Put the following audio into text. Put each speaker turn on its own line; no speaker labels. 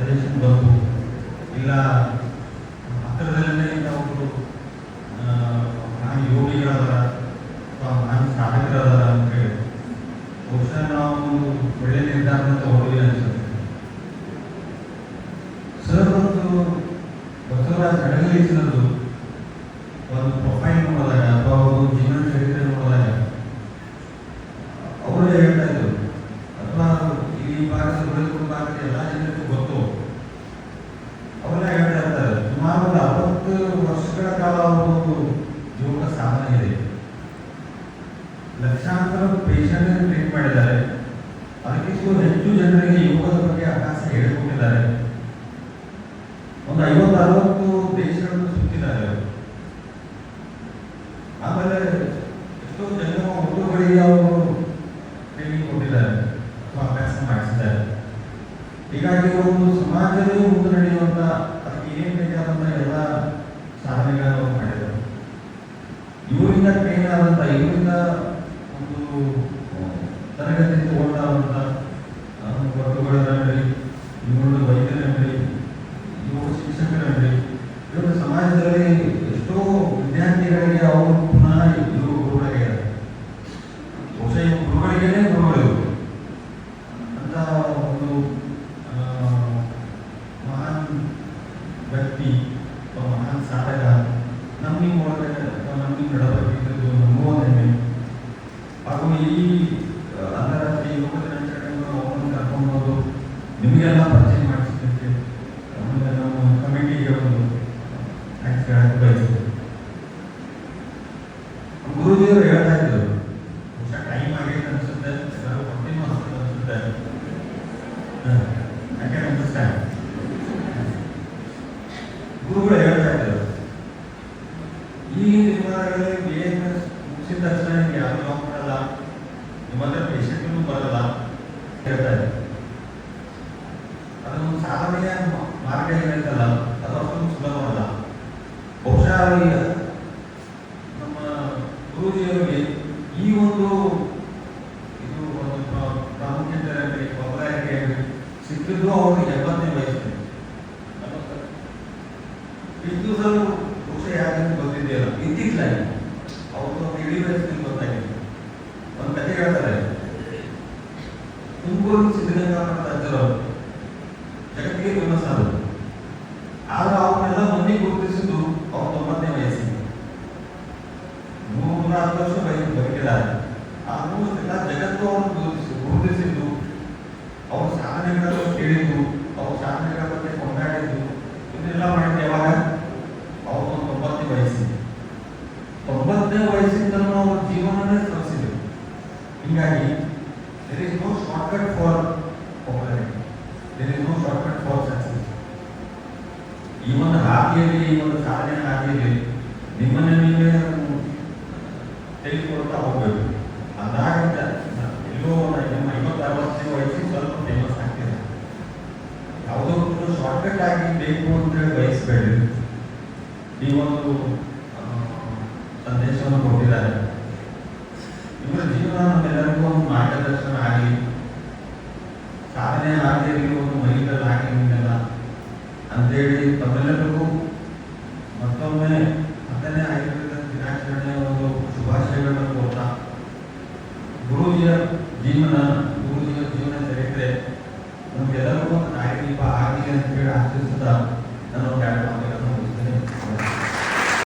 Suggestion ಬರಬಹುದು ಇಲ್ಲ ಹತ್ತಿರದಲ್ಲೇ ಅವರು ನಾನು ಯೋಗಿಗಳದಾರ ಅಥವಾ ನಾನು ಸಾಧಕರದಾರ ಅಂತ ಹೇಳಿ, ಬಹುಶಃ ನಾವು ಒಳ್ಳೆಯ ಒಳ್ಳೆ ಅಂತ ತಗೊಳ್ಳಿ ಅನಿಸುತ್ತೆ. ಸರ್ ಒಂದು ಬಸವರಾಜ್ ಅಡಗಲಿಸಿನದು ಒಂದು ಯೋಗ ಸಾಧನೆ ಇದೆ ಲಕ್ಷಾಂತರ ಪೇಷಂಟ್ ಟ್ರೀಟ್ ಮಾಡಿದ್ದಾರೆ ಅದಕ್ಕಿಂತ ಹೆಚ್ಚು ಜನರಿಗೆ ಯೋಗದ ಬಗ್ಗೆ ಅಭ್ಯಾಸ ಹೇಳಿಕೊಟ್ಟಿದ್ದಾರೆ ಒಂದು ಐವತ್ತು ಅರವತ್ತು ದೇಶಗಳನ್ನು ಸುತ್ತಿದ್ದಾರೆ ಅವರು. ಆಮೇಲೆ ಎಷ್ಟೋ ಜನ ಹುಡುಗರಿಗೆ ಅವರು ಟ್ರೈನಿಂಗ್ ಕೊಟ್ಟಿದ್ದಾರೆ ಅಥವಾ ಅಭ್ಯಾಸ ಮಾಡಿಸಿದ್ದಾರೆ ಹೀಗಾಗಿ ಒಂದು ಸಮಾಜದಲ್ಲಿ ಮುಂದೆ ತರಗತಿ ತಗೊಂಡಂತ ವರ್ಗಗಳನ್ನಲ್ಲಿ ಇವರು ವೈದ್ಯರಲ್ಲಿ ಇವರು ಶಿಕ್ಷಕರಲ್ಲಿ ಇವರು ಸಮಾಜದಲ್ಲಿ ಎಷ್ಟೋ ವಿದ್ಯಾರ್ಥಿಗಳಿಗೆ ಅವರು ಪುನಃ ಇವರು ಗುರುಗಳಾಗಿದ್ದಾರೆ ಬಹುಶಃ ಅಂತ ಒಂದು ಮಹಾನ್ ವ್ಯಕ್ತಿ ಮಹಾನ್ ಸಾಧಕ ನಮ್ಮ ನಿಮ್ಮ ಅಥವಾ ನಮ್ಮ ನಿಮ್ಮ ಹೆಮ್ಮೆ ಹಾಗೂ ಈ ಅಂತಾರಾಷ್ಟ್ರೀಯ ಯೋಗ ದಿನಾಚರಣೆಯನ್ನು ಅವರನ್ನು ಕರ್ಕೊಂಡು ನಿಮಗೆಲ್ಲ ಪರಿಚಯ ಮಾಡಿಸಿದ್ದಕ್ಕೆ ಆಮೇಲೆ ನಮ್ಮ ಕಮಿಟಿಗೆ ಒಂದು ಥ್ಯಾಂಕ್ಸ್ ಹೇಳಕ್ಕೆ ಬಯಸ್ತೇನೆ. ಗುರುಜಿಯವರು ಹೇಳ್ತಾ ಬಹುಶಃ ಟೈಮ್ ಆಗೈತೆ ಅನ್ಸುತ್ತೆ, ಎಲ್ಲರೂ ಕಂಟಿನ್ಯೂ ಆಗ್ತದೆ ಅನ್ಸುತ್ತೆ. ಯಾಕೆ ಅಂಡರ್ಸ್ಟ್ಯಾಂಡ್ ಗುರುಗಳು ಹತ್ರ ಪೇಷಂಟ್ನು ಬರಲ್ಲ ಹೇಳ್ತಾರೆ ಅದು ಸಾಮಾನ್ಯ ಮಾರ್ಗ ಏನಿರ್ತಲ್ಲ ಅದು ಅಷ್ಟೊಂದು ಸುಲಭವಲ್ಲ ಬಹುಶಃ ನಮ್ಮ ಗುರುಜಿಯವರಿಗೆ ಈ ಒಂದು ಇದು ಒಂದು ಪ್ರ- ಪ್ರಾಮುಖ್ಯತೆ ಆಗಲಿ ಪಾಪ್ಯುಲಾರಿಟಿ ಆಗಲಿ ಸಿಕ್ಕಿದ್ದು ಅವರು ಎಂಬತ್ತನೇ ವಯಸ್ಸಿನಲ್ಲಿ. ಇದ್ದುದನ್ನು ಬಹುಶಃ ಯಾರಿಗೂ ಗೊತ್ತಿದೆಯಲ್ಲ ಇದ್ದಿಲ್ಲ ಅವರು ಇಡೀ ವಯಸ್ಸಿನಲ್ಲಿ ಗೊತ್ತಾಗಿದೆ. ಹೇಳ್ತಾರೆ ತುಮಕೂರು ಸಿದ್ಧಗಂಗಾ ಮಠದ ಅಜ್ಜರು there for popularity. There is no shortcut for success. ಈ ಒಂದು ಹಾದಿಯಲ್ಲಿ ಈ ಒಂದು ಸಾಧನೆ ಹಾದಿಯಲ್ಲಿ ನಿಮ್ಮನ್ನ ನೀವೇ ತೆಗೆದುಕೊಳ್ತಾ ಹೋಗ್ಬೇಕು ಅಂದಾಗ ಎಲ್ಲೋ ನಿಮ್ಮ ಐವತ್ತು ಅರವತ್ತನೇ ವಯಸ್ಸಿಗೆ ಸ್ವಲ್ಪ ಫೇಮಸ್ ಆಗ್ತಿದೆ ಯಾವುದೋ ಒಂದು ಶಾರ್ಟ್ಕಟ್ ಆಗಿ ಬೇಕು ಅಂತ ಹೇಳಿ ಬಯಸಬೇಡಿ ನೀವೊಂದು ಸಂದೇಶವನ್ನು ಕೊಟ್ಟಿದ್ದಾರೆ ಇವರ ಜೀವನ ನಮ್ಮೆಲ್ಲರಿಗೂ ಒಂದು ಮಾರ್ಗದರ್ಶನ ಆಗಲಿ ಸಾಧನೆ ಒಂದು ಮೈಲಿಗಲ್ಲು ಆಗಲಿ ನಿಮ್ಮೆಲ್ಲ ಅಂತೇಳಿ ತಮ್ಮೆಲ್ಲರಿಗೂ ಮತ್ತೊಮ್ಮೆ ಹತ್ತನೇ ಆಗಿರ್ತಕ್ಕಂಥ ದಿನಾಚರಣೆಯ ಒಂದು ಶುಭಾಶಯಗಳನ್ನು ಕೊಡ್ತಾ ಗುರುಜಿಯ ಜೀವನ ಗುರುಜಿಯ ಜೀವನ ಚರಿತ್ರೆ ನಮಗೆಲ್ಲರಿಗೂ ಒಂದು ದಾರಿದೀಪ ಆಗಲಿ ಅಂತ ನಾನು ಆಶಿಸುತ್ತಾ